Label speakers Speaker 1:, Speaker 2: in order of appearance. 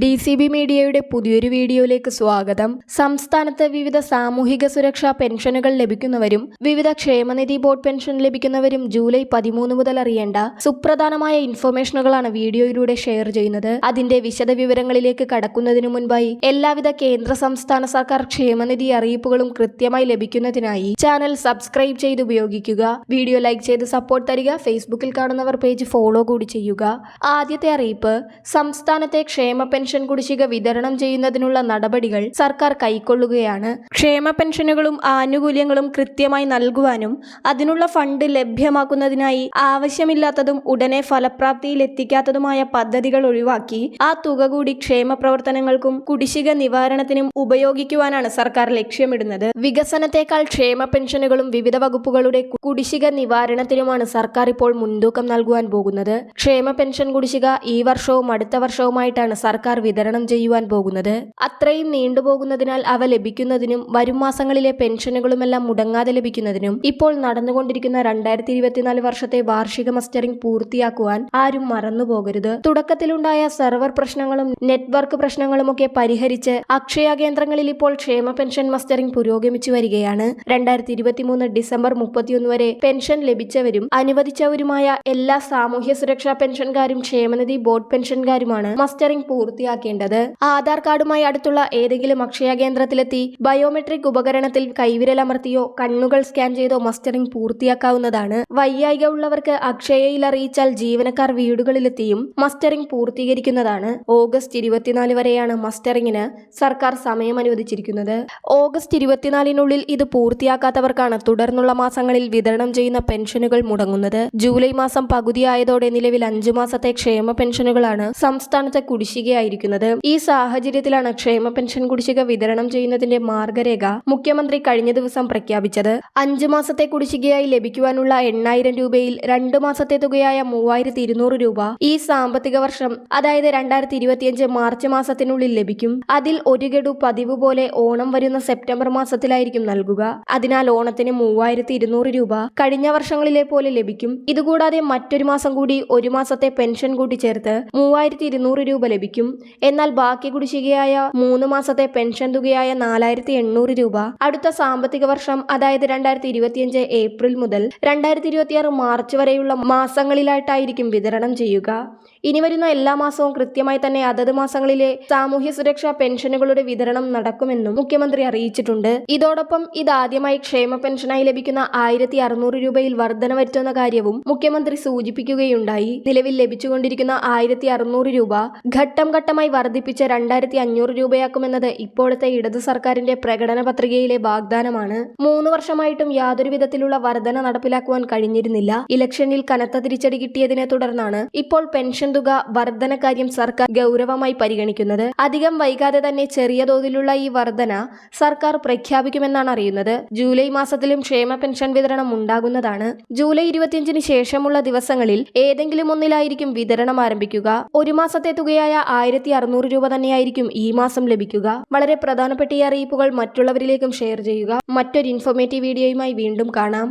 Speaker 1: D C B മീഡിയയുടെ പുതിയൊരു വീഡിയോയിലേക്ക് സ്വാഗതം. സംസ്ഥാനത്ത് വിവിധ സാമൂഹിക സുരക്ഷാ പെൻഷനുകൾ ലഭിക്കുന്നവരും വിവിധ ക്ഷേമനിധി ബോർഡ് പെൻഷൻ ലഭിക്കുന്നവരും ജൂലൈ പതിമൂന്ന് മുതൽ അറിയേണ്ട സുപ്രധാനമായ ഇൻഫർമേഷനുകളാണ് വീഡിയോയിലൂടെ ഷെയർ ചെയ്യുന്നത്. അതിന്റെ വിശദ വിവരങ്ങളിലേക്ക് കടക്കുന്നതിനു മുൻപായി എല്ലാവിധ കേന്ദ്ര സംസ്ഥാന സർക്കാർ ക്ഷേമനിധി അറിയിപ്പുകളും കൃത്യമായി ലഭിക്കുന്നതിനായി ചാനൽ സബ്സ്ക്രൈബ് ചെയ്ത് ഉപയോഗിക്കുക. വീഡിയോ ലൈക്ക് ചെയ്ത് സപ്പോർട്ട് തരിക. ഫേസ്ബുക്കിൽ കാണുന്നവർ പേജ് ഫോളോ കൂടി ചെയ്യുക. ആദ്യത്തെ അറിയിപ്പ് സംസ്ഥാനത്തെ ക്ഷേമ പെൻഷൻ കുടിശ്ശിക വിതരണം ചെയ്യുന്നതിനുള്ള നടപടികൾ സർക്കാർ കൈക്കൊള്ളുകയാണ്. ക്ഷേമ പെൻഷനുകളും ആനുകൂല്യങ്ങളും കൃത്യമായി നൽകുവാനും അതിനുള്ള ഫണ്ട് ലഭ്യമാക്കുന്നതിനായി ആവശ്യമില്ലാത്തതും ഉടനെ ഫലപ്രാപ്തിയിൽ എത്തിക്കാത്തതുമായ പദ്ധതികൾ ഒഴിവാക്കി ആ തുക കൂടി ക്ഷേമ പ്രവർത്തനങ്ങൾക്കും കുടിശ്ശിക നിവാരണത്തിനും ഉപയോഗിക്കുവാനാണ് സർക്കാർ ലക്ഷ്യമിടുന്നത്. വികസനത്തെക്കാൾ ക്ഷേമ പെൻഷനുകളും വിവിധ വകുപ്പുകളുടെ കുടിശ്ശിക നിവാരണത്തിനുമാണ് സർക്കാർ ഇപ്പോൾ മുൻതൂക്കം നൽകുവാൻ പോകുന്നത്. ക്ഷേമ പെൻഷൻ കുടിശ്ശിക ഈ വർഷവും അടുത്ത വർഷവുമായിട്ടാണ് സർക്കാർ വിതരണം ചെയ്യുവാൻ പോകുന്നത്. അത്രയും നീണ്ടുപോകുന്നതിനാൽ അവ ലഭിക്കുന്നതിനും വരും മാസങ്ങളിലെ പെൻഷനുകളുമെല്ലാം മുടങ്ങാതെ ലഭിക്കുന്നതിനും ഇപ്പോൾ നടന്നുകൊണ്ടിരിക്കുന്ന രണ്ടായിരത്തി ഇരുപത്തിനാല് വർഷത്തെ വാർഷിക മസ്റ്ററിംഗ് പൂർത്തിയാക്കുവാൻ ആരും മറന്നുപോകരുത്. തുടക്കത്തിലുണ്ടായ സെർവർ പ്രശ്നങ്ങളും നെറ്റ്വർക്ക് പ്രശ്നങ്ങളുമൊക്കെ പരിഹരിച്ച് അക്ഷയ കേന്ദ്രങ്ങളിൽ ഇപ്പോൾ ക്ഷേമ പെൻഷൻ മസ്റ്ററിംഗ് പുരോഗമിച്ചു വരികയാണ്. രണ്ടായിരത്തി ഇരുപത്തിമൂന്ന് ഡിസംബർ മുപ്പത്തിയൊന്ന് വരെ പെൻഷൻ ലഭിച്ചവരും അനുവദിച്ചവരുമായ എല്ലാ സാമൂഹ്യ സുരക്ഷാ പെൻഷൻകാരും ക്ഷേമനിധി ബോർഡ് പെൻഷൻകാരുമാണ് മസ്റ്ററിംഗ് പൂർത്തിയാക്കേണ്ടത്. ആധാർ കാർഡുമായി അടുത്തുള്ള ഏതെങ്കിലും അക്ഷയ കേന്ദ്രത്തിലെത്തി ബയോമെട്രിക് ഉപകരണത്തിൽ കൈവിരലമർത്തിയോ കണ്ണുകൾ സ്കാൻ ചെയ്തോ മസ്റ്ററിംഗ് പൂർത്തിയാക്കാവുന്നതാണ്. വയ്യായിക ഉള്ളവർക്ക് അക്ഷയയിൽ അറിയിച്ചാൽ ജീവനക്കാർ വീടുകളിലെത്തിയും മസ്റ്ററിംഗ് പൂർത്തീകരിക്കുന്നതാണ്. ഓഗസ്റ്റ് ഇരുപത്തിനാല് വരെയാണ് മസ്റ്ററിംഗിന് സർക്കാർ സമയം അനുവദിച്ചിരിക്കുന്നത്. ഓഗസ്റ്റ് ഇരുപത്തിനാലിനുള്ളിൽ ഇത് പൂർത്തിയാക്കാത്തവർക്കാണ് തുടർന്നുള്ള മാസങ്ങളിൽ വിതരണം ചെയ്യുന്ന പെൻഷനുകൾ മുടങ്ങുന്നത്. ജൂലൈ മാസം പകുതിയായതോടെ നിലവിൽ അഞ്ചു മാസത്തെ ക്ഷേമ പെൻഷനുകളാണ് സംസ്ഥാനത്തെ കുടിശ്ശികയായിരിക്കുന്നത് ഈ സാഹചര്യത്തിലാണ് ക്ഷേമ പെൻഷൻ കുടിശ്ശിക വിതരണം ചെയ്യുന്നതിന്റെ മാർഗരേഖ മുഖ്യമന്ത്രി കഴിഞ്ഞ ദിവസം പ്രഖ്യാപിച്ചത്. അഞ്ചു മാസത്തെ കുടിശ്ശികയായി ലഭിക്കുവാനുള്ള എണ്ണായിരം രൂപയിൽ രണ്ടു മാസത്തെ തുകയായ മൂവായിരത്തി ഇരുന്നൂറ് രൂപ ഈ സാമ്പത്തിക വർഷം അതായത് രണ്ടായിരത്തി ഇരുപത്തിയഞ്ച് മാർച്ച് മാസത്തിനുള്ളിൽ ലഭിക്കും. അതിൽ ഒരു ഗഡു പതിവ് പോലെ ഓണം വരുന്ന സെപ്റ്റംബർ മാസത്തിലായിരിക്കും നൽകുക. അതിനാൽ ഓണത്തിന് മൂവായിരത്തി ഇരുന്നൂറ് രൂപ കഴിഞ്ഞ വർഷങ്ങളിലെ പോലെ ലഭിക്കും. ഇതുകൂടാതെ മറ്റൊരു മാസം കൂടി ഒരു മാസത്തെ പെൻഷൻ കൂട്ടിച്ചേർത്ത് മൂവായിരത്തി ഇരുന്നൂറ് രൂപ ലഭിക്കും. എന്നാൽ ബാക്കി കുടിശ്ശികയായ മൂന്ന് മാസത്തെ പെൻഷൻ തുകയായ നാലായിരത്തി എണ്ണൂറ് രൂപ. അടുത്ത സാമ്പത്തിക വർഷം അതായത് രണ്ടായിരത്തി ഇരുപത്തിയഞ്ച് ഏപ്രിൽ മുതൽ രണ്ടായിരത്തി ഇരുപത്തിയാറ് മാർച്ച് വരെയുള്ള മാസങ്ങളിലായിട്ടായിരിക്കും വിതരണം ചെയ്യുക. ഇനി വരുന്ന എല്ലാ മാസവും കൃത്യമായി തന്നെ അതത് മാസങ്ങളിലെ സാമൂഹ്യ സുരക്ഷാ പെൻഷനുകളുടെ വിതരണം നടക്കുമെന്നും മുഖ്യമന്ത്രി അറിയിച്ചിട്ടുണ്ട്. ഇതോടൊപ്പം ഇതാദ്യമായി ക്ഷേമ പെൻഷനായി ലഭിക്കുന്ന ആയിരത്തി അറുന്നൂറ് രൂപയിൽ വർധന വരുത്തുന്ന കാര്യവും മുഖ്യമന്ത്രി സൂചിപ്പിക്കുകയുണ്ടായി. നിലവിൽ ലഭിച്ചുകൊണ്ടിരിക്കുന്ന ആയിരത്തി അറുന്നൂറ് രൂപ ഘട്ടം ഘട്ടമായി വർദ്ധിപ്പിച്ച് രണ്ടായിരത്തി അഞ്ഞൂറ് രൂപയാക്കുമെന്നത് ഇപ്പോഴത്തെ ഇടതു സർക്കാരിന്റെ പ്രകടന പത്രികയിലെ വാഗ്ദാനമാണ്. മൂന്ന് വർഷമായിട്ടും യാതൊരു വിധത്തിലുള്ള വർധന നടപ്പിലാക്കുവാൻ കഴിഞ്ഞിരുന്നില്ല. ഇലക്ഷനിൽ കനത്ത തിരിച്ചടി കിട്ടിയതിനെ തുടർന്നാണ് ഇപ്പോൾ പെൻഷൻ തുക വർധന കാര്യം സർക്കാർ ഗൗരവമായി പരിഗണിക്കുന്നത്. അധികം വൈകാതെ തന്നെ ചെറിയ തോതിലുള്ള ഈ വർധന സർക്കാർ പ്രഖ്യാപിക്കുമെന്നാണ് അറിയുന്നത്. ജൂലൈ മാസത്തിലും ക്ഷേമ പെൻഷൻ വിതരണം ഉണ്ടാകുന്നതാണ്. ജൂലൈ ഇരുപത്തിയഞ്ചിന് ശേഷമുള്ള ദിവസങ്ങളിൽ ഏതെങ്കിലും ഒന്നിലായിരിക്കും വിതരണം ആരംഭിക്കുക. ഒരു മാസത്തെ തുകയായ ആയിരത്തി അറുന്നൂറ് രൂപ തന്നെയായിരിക്കും ഈ മാസം ലഭിക്കുക. വളരെ പ്രധാനപ്പെട്ട ഈ അറിയിപ്പുകൾ മറ്റുള്ളവരിലേക്കും ഷെയർ ചെയ്യുക. മറ്റൊരു ഇൻഫോർമേറ്റീവ് വീഡിയോയുമായി വീണ്ടും കാണാം.